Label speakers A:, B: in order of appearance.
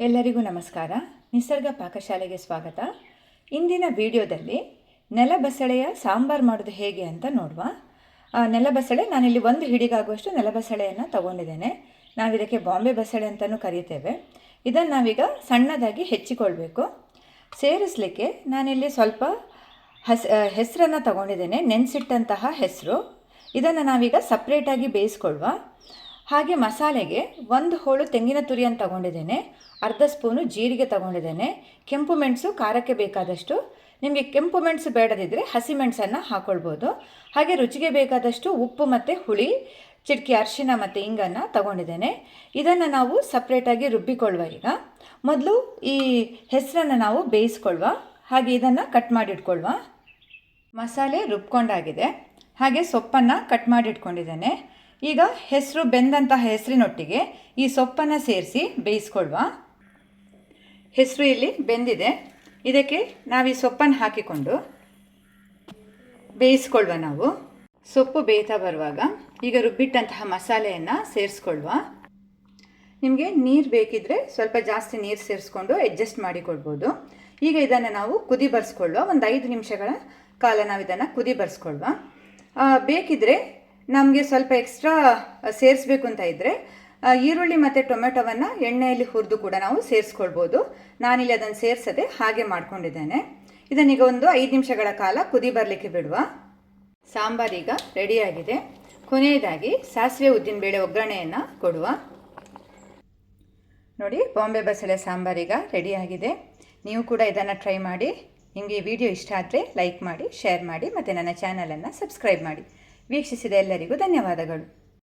A: ಎಲ್ಲರಿಗೂ ನಮಸ್ಕಾರ. ನಿಸರ್ಗ ಪಾಕಶಾಲೆಗೆ ಸ್ವಾಗತ. ಇಂದಿನ ವಿಡಿಯೋದಲ್ಲಿ ನೆಲಬಸಳೆಯ ಸಾಂಬಾರು ಮಾಡೋದು ಹೇಗೆ ಅಂತ ನೋಡುವ. ನೆಲಬಸಳೆ ನಾನಿಲ್ಲಿ ಒಂದು ಹಿಡಿಗಾಗುವಷ್ಟು ನೆಲಬಸಳೆಯನ್ನು ತಗೊಂಡಿದ್ದೇನೆ. ನಾವಿದಕ್ಕೆ ಬಾಂಬೆ ಬಸಳೆ ಅಂತಲೂ ಕರೀತೇವೆ. ಇದನ್ನು ನಾವೀಗ ಸಣ್ಣದಾಗಿ ಹೆಚ್ಚಿಕೊಳ್ಬೇಕು. ಸೇರಿಸಲಿಕ್ಕೆ ನಾನಿಲ್ಲಿ ಸ್ವಲ್ಪ ಹಸ್ ಹೆಸರನ್ನು ತಗೊಂಡಿದ್ದೇನೆ, ನೆನೆಸಿಟ್ಟಂತಹ ಹೆಸರು. ಇದನ್ನು ನಾವೀಗ ಸಪ್ರೇಟಾಗಿ ಬೇಯಿಸ್ಕೊಳ್ವಾ. ಹಾಗೆ ಮಸಾಲೆಗೆ ಒಂದು ಹೋಳು ತೆಂಗಿನ ತುರಿಯನ್ನು ತಗೊಂಡಿದ್ದೇನೆ, ಅರ್ಧ ಸ್ಪೂನು ಜೀರಿಗೆ ತಗೊಂಡಿದ್ದೇನೆ, ಕೆಂಪು ಮೆಣಸು, ಖಾರಕ್ಕೆ ಬೇಕಾದಷ್ಟು. ನಿಮಗೆ ಕೆಂಪು ಮೆಣಸು ಬೇಡದಿದ್ದರೆ ಹಸಿ ಮೆಣಸನ್ನು ಹಾಕ್ಕೊಳ್ಬೋದು ಹಾಗೆ ರುಚಿಗೆ ಬೇಕಾದಷ್ಟು ಉಪ್ಪು ಮತ್ತು ಹುಳಿ, ಚಿಟಕಿ ಅರಿಶಿನ ಮತ್ತು ಇಂಗನ್ನು ತಗೊಂಡಿದ್ದೇನೆ. ಇದನ್ನು ನಾವು ಸಪ್ರೇಟಾಗಿ ರುಬ್ಬಿಕೊಳ್ಳುವ ಈಗ. ಮೊದಲು ಈ ಹೆಸರನ್ನು ನಾವು ಬೇಯಿಸ್ಕೊಳ್ವ. ಹಾಗೆ ಇದನ್ನು ಕಟ್ ಮಾಡಿಟ್ಕೊಳ್ವ. ಮಸಾಲೆ ರುಬ್ಕೊಂಡಾಗಿದೆ. ಹಾಗೆ ಸೊಪ್ಪನ್ನು ಕಟ್ ಮಾಡಿ ಇಟ್ಕೊಂಡಿದ್ದೇನೆ ಈಗ ಹೆಸರು ಬೆಂದಂತಹ ಹೆಸರಿನೊಟ್ಟಿಗೆ ಈ ಸೊಪ್ಪನ್ನು ಸೇರಿಸಿ ಬೇಯಿಸ್ಕೊಳ್ವಾ. ಹೆಸರು ಇಲ್ಲಿ ಬೆಂದಿದೆ. ಇದಕ್ಕೆ ನಾವು ಈ ಸೊಪ್ಪನ್ನು ಹಾಕಿಕೊಂಡು ಬೇಯಿಸ್ಕೊಳ್ವ ನಾವು. ಸೊಪ್ಪು ಬೇಯ್ತಾ ಬರುವಾಗ ಈಗ ರುಬ್ಬಿಟ್ಟಂತಹ ಮಸಾಲೆಯನ್ನು ಸೇರಿಸ್ಕೊಳ್ವ. ನಿಮಗೆ ನೀರು ಬೇಕಿದ್ರೆ ಸ್ವಲ್ಪ ಜಾಸ್ತಿ ನೀರು ಸೇರಿಸ್ಕೊಂಡು ಅಡ್ಜಸ್ಟ್ ಮಾಡಿಕೊಳ್ಬೋದು ಈಗ ಇದನ್ನು ನಾವು ಕುದಿ ಬರ್ಸ್ಕೊಳ್ಳುವ ಒಂದು ಐದು ನಿಮಿಷಗಳ ಕಾಲ ನಾವು ಇದನ್ನು ಕುದಿ ಬರ್ಸ್ಕೊಳ್ವ. ಬೇಕಿದ್ರೆ ನಮಗೆ ಸ್ವಲ್ಪ ಎಕ್ಸ್ಟ್ರಾ ಸೇರಿಸ್ಬೇಕು ಅಂತ ಇದ್ದರೆ ಈರುಳ್ಳಿ ಮತ್ತು ಟೊಮೆಟೊವನ್ನು ಎಣ್ಣೆಯಲ್ಲಿ ಹುರಿದು ಕೂಡ ನಾವು ಸೇರಿಸ್ಕೊಳ್ಬೋದು. ನಾನಿಲ್ಲಿ ಅದನ್ನು ಸೇರಿಸದೆ ಹಾಗೆ ಮಾಡ್ಕೊಂಡಿದ್ದೇನೆ. ಇದನ್ನೀಗ ಒಂದು ಐದು ನಿಮಿಷಗಳ ಕಾಲ ಕುದಿ ಬರಲಿಕ್ಕೆ ಬಿಡುವ. ಸಾಂಬಾರೀಗ ರೆಡಿಯಾಗಿದೆ ಕೊನೆಯದಾಗಿ ಸಾಸಿವೆ ಉದ್ದಿನಬೇಳೆ ಒಗ್ಗರಣೆಯನ್ನು ಕೊಡುವ. ನೋಡಿ, ಬಾಂಬೆ ಬಸಳೆ ಸಾಂಬಾರೀಗ ರೆಡಿಯಾಗಿದೆ ನೀವು ಕೂಡ ಇದನ್ನು ಟ್ರೈ ಮಾಡಿ. ನಿಮಗೆ ವಿಡಿಯೋ ಇಷ್ಟ ಆದರೆ ಲೈಕ್ ಮಾಡಿ ಶೇರ್ ಮಾಡಿ, ಮತ್ತು ನನ್ನ ಚಾನಲನ್ನು ಸಬ್ಸ್ಕ್ರೈಬ್ ಮಾಡಿ. ವೀಕ್ಷಿಸಿದ ಎಲ್ಲರಿಗೂ ಧನ್ಯವಾದಗಳು